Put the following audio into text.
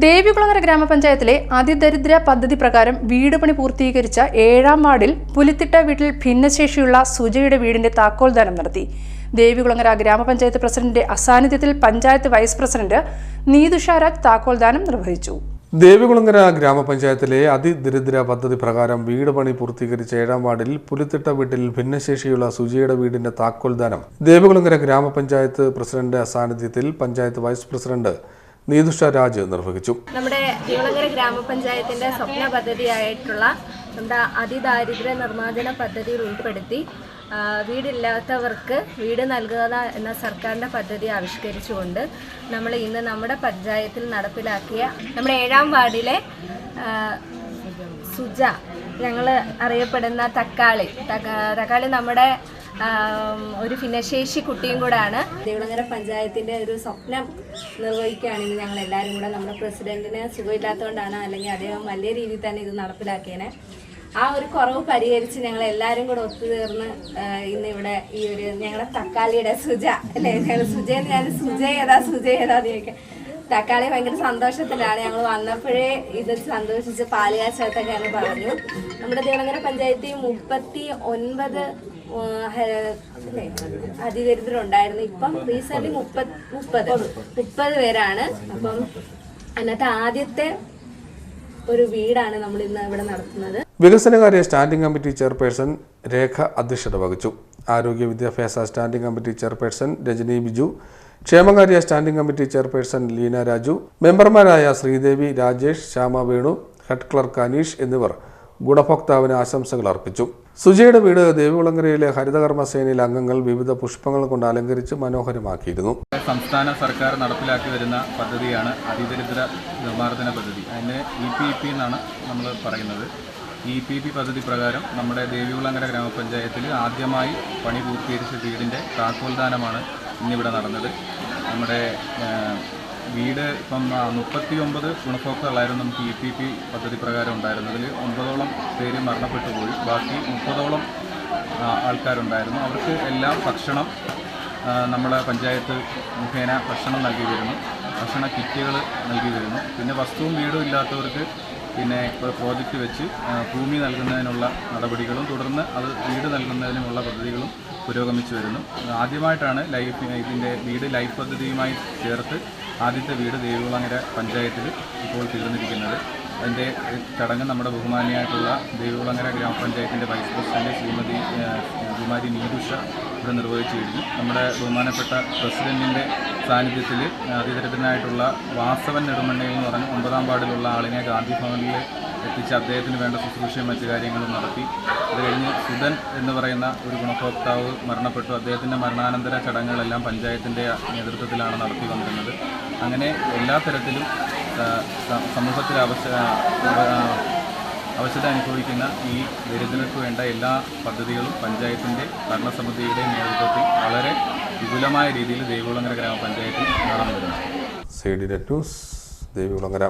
ദേവികുളങ്ങര ഗ്രാമപഞ്ചായത്തിലെ അതിദരിദ്ര പദ്ധതി പ്രകാരം വീട് പണി പൂർത്തീകരിച്ച ഏഴാം വാർഡിൽ പുലിത്തിട്ട വീട്ടിൽ ഭിന്നശേഷിയുള്ള സുജയുടെ വീടിന്റെ താക്കോൽദാനം നടത്തി. ദേവികുളങ്ങര ഗ്രാമപഞ്ചായത്ത് പ്രസിഡന്റിന്റെ അസാന്നിധ്യത്തിൽ പഞ്ചായത്ത് വൈസ് പ്രസിഡന്റ് നീതുഷാരാജ് താക്കോൽദാനം നിർവഹിച്ചു. ദേവികുളങ്ങര ഗ്രാമപഞ്ചായത്തിലെ അതിദരിദ്ര പദ്ധതി പ്രകാരം വീട് പണി പൂർത്തീകരിച്ച ഏഴാം വാർഡിൽ പുലിത്തിട്ട വീട്ടിൽ ഭിന്നശേഷിയുള്ള സുജിയുടെ വീടിന്റെ താക്കോൽദാനം ദേവികുളങ്ങര ഗ്രാമപഞ്ചായത്ത് പ്രസിഡന്റ് അസാന്നിധ്യത്തിൽ പഞ്ചായത്ത് വൈസ് പ്രസിഡന്റ് നീതുഷ രാജ് നിർവഹിച്ചു. നമ്മുടെ തിരുവനന്തപുരം ഗ്രാമപഞ്ചായത്തിന്റെ സ്വപ്ന പദ്ധതിയായിട്ടുള്ള നമ്മുടെ അതിദാരിദ്ര്യ നിർമ്മാർജന പദ്ധതിയിൽ ഉൾപ്പെടുത്തി വീടില്ലാത്തവർക്ക് വീട് നൽകുക എന്ന സർക്കാരിന്റെ പദ്ധതി ആവിഷ്കരിച്ചുകൊണ്ട് നമ്മൾ ഇന്ന് നമ്മുടെ പഞ്ചായത്തിൽ നടപ്പിലാക്കിയ നമ്മുടെ ഏഴാം വാർഡിലെ സുജ ഞങ്ങൾ അറിയപ്പെടുന്ന തക്കാളി. തക്കാളി നമ്മുടെ ഒരു ഭിന്നശേഷി കുട്ടിയും കൂടാണ്. ദേവളങ്ങര പഞ്ചായത്തിന്റെ ഒരു സ്വപ്നം നിർവഹിക്കുകയാണ് ഇന്ന് ഞങ്ങൾ എല്ലാവരും കൂടെ നമ്മുടെ പ്രസിഡന്റിന് സുഖമില്ലാത്തതുകൊണ്ടാണ് അല്ലെങ്കിൽ അദ്ദേഹം വലിയ രീതിയിൽ തന്നെ ഇത് നടപ്പിലാക്കിയേനെ. ആ ഒരു കുറവ് പരിഹരിച്ച് ഞങ്ങൾ എല്ലാവരും കൂടെ ഒത്തുതീർന്ന് ഇന്ന് ഇവിടെ ഈ ഒരു ഞങ്ങളുടെ തക്കാളിയുടെ സുജ അല്ലേ? ഞങ്ങൾ സുജയെന്ന് ഞാൻ സുജ ഏതാ സുജ ഏതാ ചോദിക്കാം. തക്കാളി ഭയങ്കര സന്തോഷത്തിലാണ്. ഞങ്ങൾ വന്നപ്പോഴേ ഇത് സന്തോഷിച്ച് പാലുകാച്ചത്തൊക്കെ ഞങ്ങൾ പറഞ്ഞു. നമ്മുടെ ദേവനഗര പഞ്ചായത്തിൽ മുപ്പത്തി ഒൻപത് അധികൃതരുണ്ടായിരുന്നു ഇപ്പം റീസെന്റ് മുപ്പത് മുപ്പത് മുപ്പത് പേരാണ്. അപ്പം അതിനകത്ത് ആദ്യത്തെ ഒരു വീടാണ് നമ്മൾ ഇന്ന് ഇവിടെ നടത്തുന്നത്. വികസനകാര്യ സ്റ്റാൻഡിംഗ് കമ്മിറ്റി ചെയർപേഴ്സൺ രേഖ അധ്യക്ഷത വഹിച്ചു. ആരോഗ്യ വിദ്യാഭ്യാസ standing committee chairperson Rajani Biju ക്ഷേമകാര്യ standing committee chairperson Leena Raju മെമ്പർമാരായ ശ്രീദേവി രാജേഷ് ശ്യാമ വേണു ഹെഡ് ക്ലർക്ക് അനീഷ് എന്നിവർ ഗുണഭോക്താവിന് ആശംസകൾ അർപ്പിച്ചു. സുജയുടെ വീട് ദേവികുളങ്ങരയിലെ ഹരിതകർമ്മ സേനയിലെ അംഗങ്ങൾ വിവിധ പുഷ്പങ്ങൾ കൊണ്ട് അലങ്കരിച്ച് മനോഹരമാക്കിയിരുന്നു. സംസ്ഥാന സർക്കാർ നടപ്പിലാക്കി വരുന്ന പദ്ധതിയാണ് അതിദരിദ്ര നിർമ്മാർജന പദ്ധതി. അതിന് ഇ പി പി എന്നാണ് നമ്മൾ പറയുന്നത്. ഇ പി പി പദ്ധതി പ്രകാരം നമ്മുടെ ദേവികുളങ്ങര ഗ്രാമപഞ്ചായത്തിൽ ആദ്യമായി പണി പൂർത്തീകരിച്ച വീടിന്റെ താക്കോൽദാനമാണ് ഇന്നിവിടെ നടന്നത്. നമ്മുടെ വീട് ഇപ്പം മുപ്പത്തി ഒമ്പത് ഗുണഭോക്താക്കളായിരുന്നു നമുക്ക് ഇ പി പി പദ്ധതി പ്രകാരം ഉണ്ടായിരുന്നതിൽ ഒമ്പതോളം പേര് മരണപ്പെട്ടു പോയി. ബാക്കി മുപ്പതോളം ആൾക്കാരുണ്ടായിരുന്നു. അവർക്ക് എല്ലാം ഭക്ഷണം നമ്മുടെ പഞ്ചായത്ത് മുഖേന ഭക്ഷണം നൽകി വരുന്നു. ഭക്ഷണ കിറ്റുകൾ നൽകി വരുന്നു പിന്നെ വസ്തുവും വീടും ഇല്ലാത്തവർക്ക് പിന്നെ പ്രോജക്റ്റ് വെച്ച് ഭൂമി നൽകുന്നതിനുള്ള നടപടികളും തുടർന്ന് അത് വീട് നൽകുന്നതിനുമുള്ള പദ്ധതികളും പുരോഗമിച്ചു വരുന്നു. ആദ്യമായിട്ടാണ് ലൈഫ് ഇതിന്റെ വീട് ലൈഫ് പദ്ധതിയുമായി ചേർത്ത് ആദ്യത്തെ വീട് ദേവികുളങ്ങര പഞ്ചായത്തിൽ ഇപ്പോൾ തീർന്നിരിക്കുന്നത്. അതിന്റെ ചടങ്ങ് നമ്മുടെ ബഹുമാനിയായിട്ടുള്ള ദേവികുളങ്ങര ഗ്രാമപഞ്ചായത്തിന്റെ വൈസ് പ്രസിഡന്റ് ശ്രീമതി കുമാരി നീതുഷ ഇവിടെ നിർവഹിച്ചു കഴിഞ്ഞു നമ്മുടെ ബഹുമാനപ്പെട്ട പ്രസിഡന്റിന്റെ സാന്നിധ്യത്തിൽ അതിദരിദ്രനായിട്ടുള്ള വാസവൻ നെടുമണ്ണയിൽ എന്ന് പറഞ്ഞ ഒമ്പതാം വാർഡിലുള്ള ആളിനെ ഗാന്ധി ഭവനിൽ എത്തിച്ച് അദ്ദേഹത്തിന് വേണ്ട ശുശ്രൂഷയും മറ്റു കാര്യങ്ങളും നടത്തി. അത് കഴിഞ്ഞ് സുധൻ എന്ന് പറയുന്ന ഒരു ഗുണഭോക്താവ് മരണപ്പെട്ടു. അദ്ദേഹത്തിന്റെ മരണാനന്തര ചടങ്ങുകളെല്ലാം പഞ്ചായത്തിന്റെ നേതൃത്വത്തിലാണ് നടത്തി വന്നിരുന്നത്. അങ്ങനെ എല്ലാ തരത്തിലും സമൂഹത്തിൽ അവശ അവശത അനുഭവിക്കുന്ന ഈ ദരിദ്രർക്ക് വേണ്ട എല്ലാ പദ്ധതികളും പഞ്ചായത്തിന്റെ ഭരണസമിതിയുടെ നേതൃത്വത്തിൽ വളരെ വിപുലമായ രീതിയിൽ ദേവികുളങ്ങര ഗ്രാമപഞ്ചായത്തിൽ നടന്നു വരുന്നത് C D net news Devikulangara.